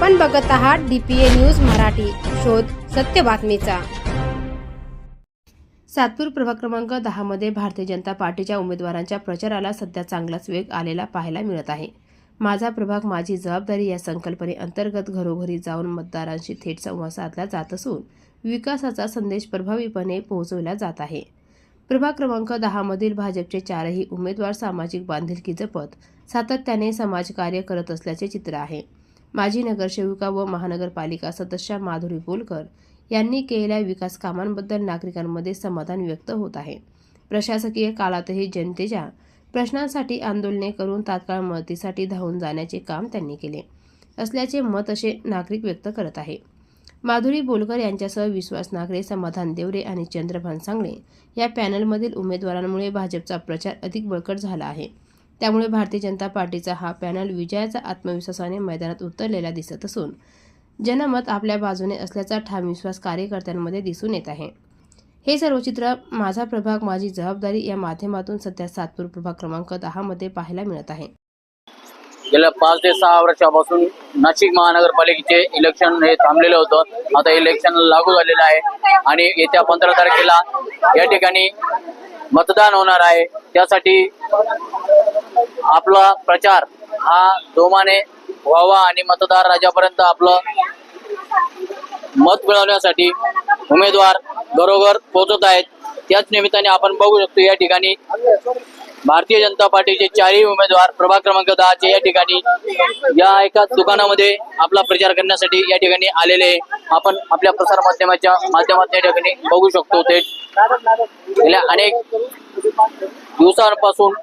आपण बघत आहात डीपीए न्यूज मराठी. शोध सत्य बातमीचा. सातपूर प्रभाग क्रमांक दहामध्ये भारतीय जनता पार्टीच्या उमेदवारांच्या प्रचाराला सध्या चांगलाच वेग आलेला पाहायला मिळत आहे. माझा प्रभाग माझी जबाबदारी या संकल्पनेअंतर्गत घरोघरी जाऊन मतदारांशी थेट संवाद साधला जात असून विकासाचा संदेश प्रभावीपणे पोहोचवला जात आहे. प्रभाग क्रमांक दहामधील भाजपचे चारही उमेदवार सामाजिक बांधिलकी जपत सातत्याने समाजकार्य करत असल्याचे चित्र आहे. माजी नगरसेविका व महानगरपालिका सदस्या माधुरी बोलकर यांनी केलेल्या विकास कामांबद्दल नागरिकांमध्ये समाधान व्यक्त होत आहे. प्रशासकीय काळातही जनतेच्या प्रश्नांसाठी आंदोलने करून तात्काळ मदतीसाठी धावून जाण्याचे काम त्यांनी केले असल्याचे मत असे नागरिक व्यक्त करत आहे. माधुरी बोलकर यांच्यासह विश्वास नागरे समाधान देवरे आणि चंद्रभान सांगळे या पॅनलमधील उमेदवारांमुळे भाजपचा प्रचार अधिक बळकट झाला आहे. त्यामुळे भारतीय जनता पार्टीचा हा पॅनल विजयाचा आत्मविश्वासाने मैदानात उतरलेला दिसत असून जनमत आपल्या बाजूने असल्याचा ठाम विश्वास कार्यकर्त्यांमध्ये दिसून येत आहे. हे सर्व चित्र माझा प्रभाग माझी जबाबदारी या माध्यमातून सध्या सातपूर प्रभाग क्रमांक दहामध्ये पाहायला मिळत आहे. गेल्या पाच ते सहा वर्षापासून नाशिक महानगरपालिकेचे इलेक्शन हे थांबलेलं होतं. आता इलेक्शन लागू झालेलं आहे आणि येत्या पंधरा तारखेला या ठिकाणी मतदान होणार आहे. त्यासाठी आपला प्रचार हा जोमाने व्हावा आणि मतदार राजापर्यंत आपलं मत मिळवण्यासाठी उमेदवार घरोघर पोहोचत आहेत त्याच निमित्ताने आपण बघू शकतो या ठिकाणी भारतीय जनता पार्टीचे चारही उमेदवार प्रभाग क्रमांक दहाचे या ठिकाणी या एका दुकानामध्ये आपला प्रचार करण्यासाठी या ठिकाणी आलेले आहे. आपण आपल्या प्रसार माध्यमाच्या माध्यमातून या ठिकाणी बघू शकतो ते गेल्या अनेक दिवसांपासून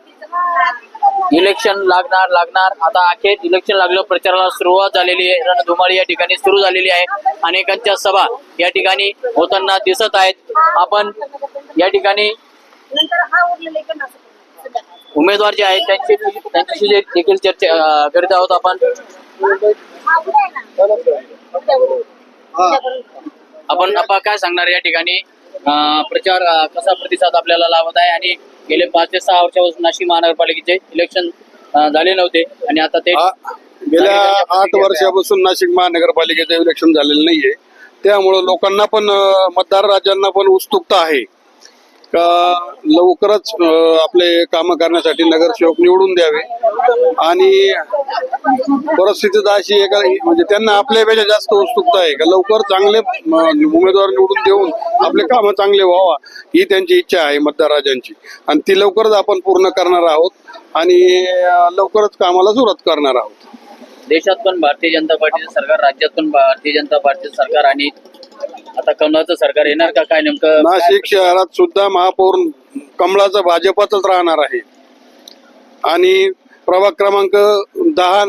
इलेक्शन लागणार लागणार. आता अखेर इलेक्शन लागलं प्रचाराला सुरुवात झालेली आहे. रणधुमाळी या ठिकाणी सुरू झालेली आहे. अनेकांच्या सभा या ठिकाणी होताना दिसत आहेत. आपण या ठिकाणी उमेदवार जे आहेत त्यांची त्यांच्याशी जे देखील चर्चा करीत आहोत आपण. आपण आपण काय सांगणार या ठिकाणी? प्रचार कसा प्रतिसाद आपल्याला लावत आहे आणि गेले पाच ते सहा वर्षापासून नाशिक महानगरपालिकेचे इलेक्शन झाले नव्हते आणि आता ते गेल्या आठ वर्षापासून नाशिक महानगरपालिकेचे इलेक्शन झालेलं नाहीये. त्यामुळे लोकांना पण मतदार राजांना पण उत्सुकता आहे. का लवकरच आपले काम करण्यासाठी नगरसेवक निवडून द्यावे. आणि परिस्थिती तर अशी आहे का म्हणजे त्यांना आपल्यापेक्षा जास्त उत्सुकता आहे का लवकर चांगले उमेदवार निवडून देऊन आपले कामं चांगले व्हावा ही त्यांची इच्छा आहे मतदारराजांची आणि ती लवकरच आपण पूर्ण करणार आहोत आणि लवकरच कामाला सुरुवात करणार आहोत. देशात पण भारतीय जनता पार्टीचं सरकार राज्यात पण भारतीय जनता पार्टीचं सरकार आणि आता कमळाचं सरकार येणार का? काय नेमकं नाशिक शहरात सुद्धा महापौर कमळाचं भाजपचंच राहणार आहे. आणि प्रभाग क्रमांक दहा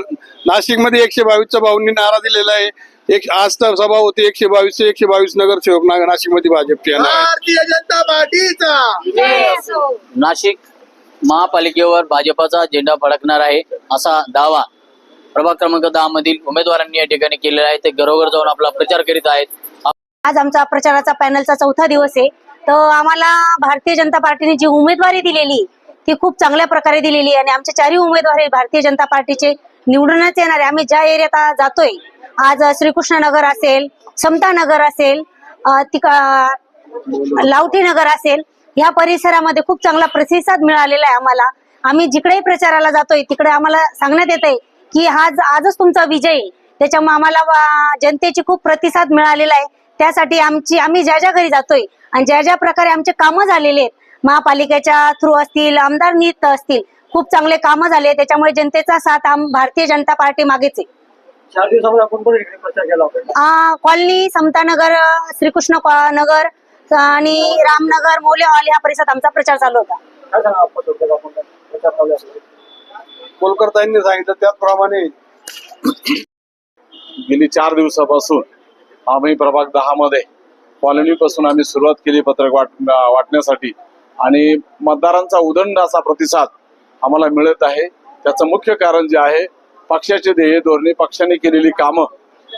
नाशिकमध्ये एकशे बावीसचा भाऊंनी नारा दिलेला आहे. एक आज तर सभा होती एकशे बावीस एकशे बावीस नगरसेवक नाशिकमध्ये भाजपचे येणार आहेत. भारतीय जनता पार्टीचा. नाशिक महापालिकेवर भाजपाचा झेंडा फडकणार आहे असा दावा प्रभाग क्रमांक दहा मधील उमेदवारांनी या ठिकाणी केलेला आहे. ते घरोघर जाऊन आपला प्रचार करीत आहेत. आज आमचा प्रचाराचा पॅनलचा चौथा दिवस आहे. तर आम्हाला भारतीय जनता पार्टीने जी उमेदवारी दिलेली ती खूप चांगल्या प्रकारे दिलेली आहे. आणि आमचे चारही उमेदवार भारतीय जनता पार्टीचे निवडूनच येणारे आम्ही ज्या एरियात जातोय आज श्रीकृष्णनगर असेल समता नगर असेल तिका लावठी नगर असेल ह्या परिसरामध्ये खूप चांगला प्रतिसाद मिळालेला आहे आम्हाला. आम्ही जिकडेही प्रचाराला जातोय तिकडे आम्हाला सांगण्यात येत आहे की आज आजच तुमचा विजय. त्याच्यामुळे आम्हाला जनतेची खूप प्रतिसाद मिळालेला आहे. त्यासाठी आमची आम्ही ज्या ज्या घरी जातोय आणि ज्या ज्या प्रकारे आमचे कामं झालेले आहेत महापालिकेच्या थ्रू असतील आमदार नियुक्त असतील खूप चांगले कामं झाले. त्याच्यामुळे जनतेचा साथ आम भारतीय जनता पार्टी मागेच आहे. चार दिवसामध्ये आपण पण इकडे प्रचार केला होता. आ, कॉलनी समतानगर श्रीकृष्ण नगर आणि रामनगर मोले हॉल ह्या परिसरात आमचा प्रचार चालू होता. कोलकर्तांनी सांगितलं त्याचप्रमाणे गेली चार दिवसापासून आम्ही प्रभाग दहा मध्ये कॉलनीपासून आम्ही सुरुवात केली पत्रक वाट वाटण्यासाठी. आणि मतदारांचा उदंड असा प्रतिसाद आम्हाला मिळत आहे. त्याचं मुख्य कारण जे आहे पक्षाचे ध्येय धोरणे पक्षाने केलेली कामं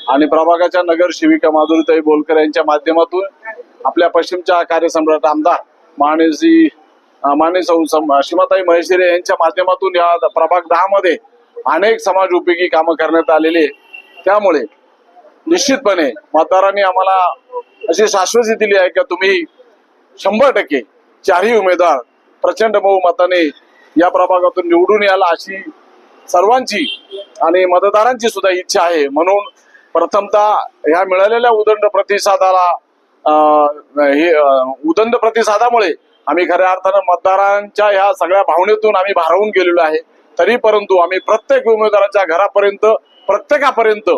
आणि प्रभागाच्या नगर शिविका माधुरीताई बोलकर यांच्या माध्यमातून आपल्या पश्चिमच्या कार्यसम्राट आमदार मानेजी माने सौ सम- सीमाताई यांच्या माध्यमातून या प्रभाग दहा मध्ये अनेक समाज उपयोगी कामं करण्यात आलेली त्यामुळे निश्चितपणे मतदारांनी आम्हाला अशी शाश्वती दिली आहे का तुम्ही शंभर टक्के चारही उमेदवार प्रचंड बहुमताने या प्रभागातून निवडून याल अशी सर्वांची आणि मतदारांची सुद्धा इच्छा आहे. म्हणून प्रथमतः ह्या मिळालेल्या उदंड प्रतिसादाला हे उदंड प्रतिसादामुळे आम्ही खऱ्या अर्थानं मतदारांच्या ह्या सगळ्या भावनेतून आम्ही भारावून गेलेलो आहे. तरी परंतु आम्ही प्रत्येक उमेदवाराच्या घरापर्यंत प्रत्येकापर्यंत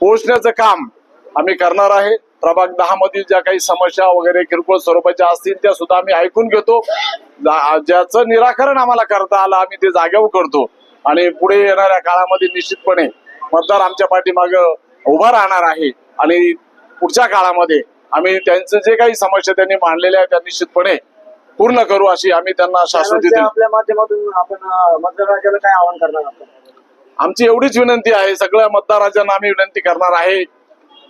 पोहोचण्याचं काम आम्ही करणार आहे. प्रभाग दहा मधील ज्या काही समस्या वगैरे किरकोळ स्वरूपाच्या असतील त्या सुद्धा आम्ही ऐकून घेतो. ज्याचं निराकरण आम्हाला करता आलं आम्ही ते जागेवर करतो. आणि पुढे येणाऱ्या काळामध्ये निश्चितपणे मतदार आमच्या पाठीमाग उभा राहणार आहे. आणि पुढच्या काळामध्ये आम्ही त्यांचं जे काही समस्या त्यांनी मांडलेल्या आहेत त्या निश्चितपणे पूर्ण करू अशी आम्ही त्यांना शाश्वती आपल्या माध्यमातून आपण अं, मतदारांना काय आवाहन करणार आहात? आमची एवढीच विनंती आहे सगळ्या मतदारांना आम्ही विनंती करणार आहे.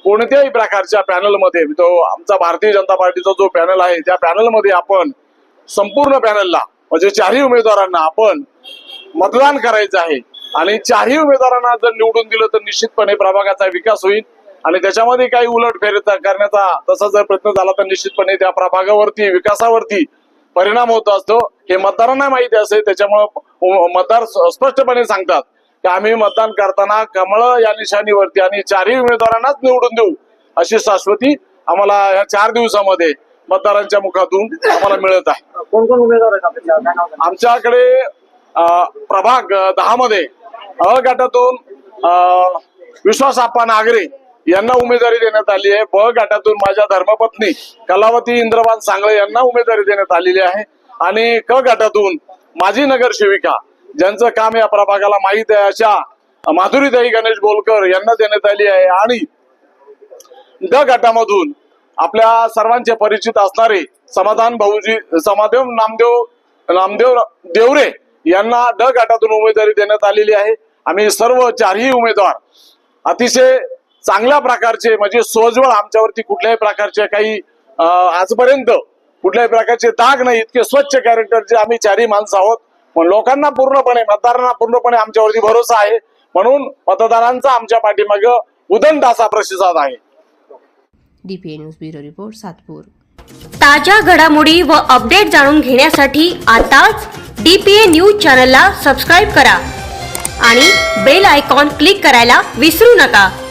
कोणत्याही प्रकारच्या पॅनलमध्ये तो आमचा भारतीय जनता पार्टीचा जो पॅनल आहे त्या पॅनलमध्ये आपण संपूर्ण पॅनलला म्हणजे चारही उमेदवारांना आपण मतदान करायचं आहे. आणि चारही उमेदवारांना जर निवडून दिलं तर निश्चितपणे प्रभागाचा विकास होईल. आणि त्याच्यामध्ये काही उलट फेर करण्याचा तसा जर प्रयत्न झाला तर निश्चितपणे त्या प्रभागावरती विकासावरती परिणाम होत असतो. हे मतदारांना माहिती असेल त्याच्यामुळे मतदार स्पष्टपणे सांगतात. की आम्ही मतदान करताना कमळ या निशाणीवरती आणि चारही उमेदवारांनाच निवडून देऊ अशी शाश्वती आम्हाला या चार दिवसामध्ये मतदारांच्या मुखातून आम्हाला मिळत आहे. कोण कोण उमेदवार? आमच्याकडे प्रभाग दहा मध्ये अ गटातून अं, विश्वास आप्पा नागरे यांना उमेदवारी देण्यात आली आहे. ब गटातून माझ्या धर्मपत्नी कलावती इंद्रबान सांगळे यांना उमेदवारी देण्यात आलेली आहे. आणि क गटातून माजी नगरसेविका ज्यांचं काम या प्रभागाला माहीत आहे अशा माधुरीताई गणेश बोलकर यांना देण्यात आली आहे. आणि ड गटामधून आपल्या सर्वांचे परिचित असणारे समाधान भाऊजी समादेव नामदेव नामदेव देवरे यांना ड गटातून उमेदवारी देण्यात आलेली आहे. आम्ही सर्व चारही उमेदवार अतिशय चांगल्या प्रकारचे म्हणजे सोजवळ आमच्यावरती कुठल्याही प्रकारचे काही आजपर्यंत कुठल्याही प्रकारचे दाग नाही इतके स्वच्छ कॅरेक्टरचे आम्ही चारही माणसं आहोत. लोकांना पूर्णपणे मतदारांना पूर्णपणे आमच्यावरती भरोसा आहे. म्हणून मतदारांचा आमच्या पाठीमाग उदंड असा प्रतिसाद आहे. DPA news bureau report Satpur. ताज्या घडामोडी व अपडेट जाणून घेण्यासाठी आताच डीपीए न्यूज चॅनलला सबस्क्राईब करा. आणि बेल आयकॉन क्लिक करायला विसरू नका.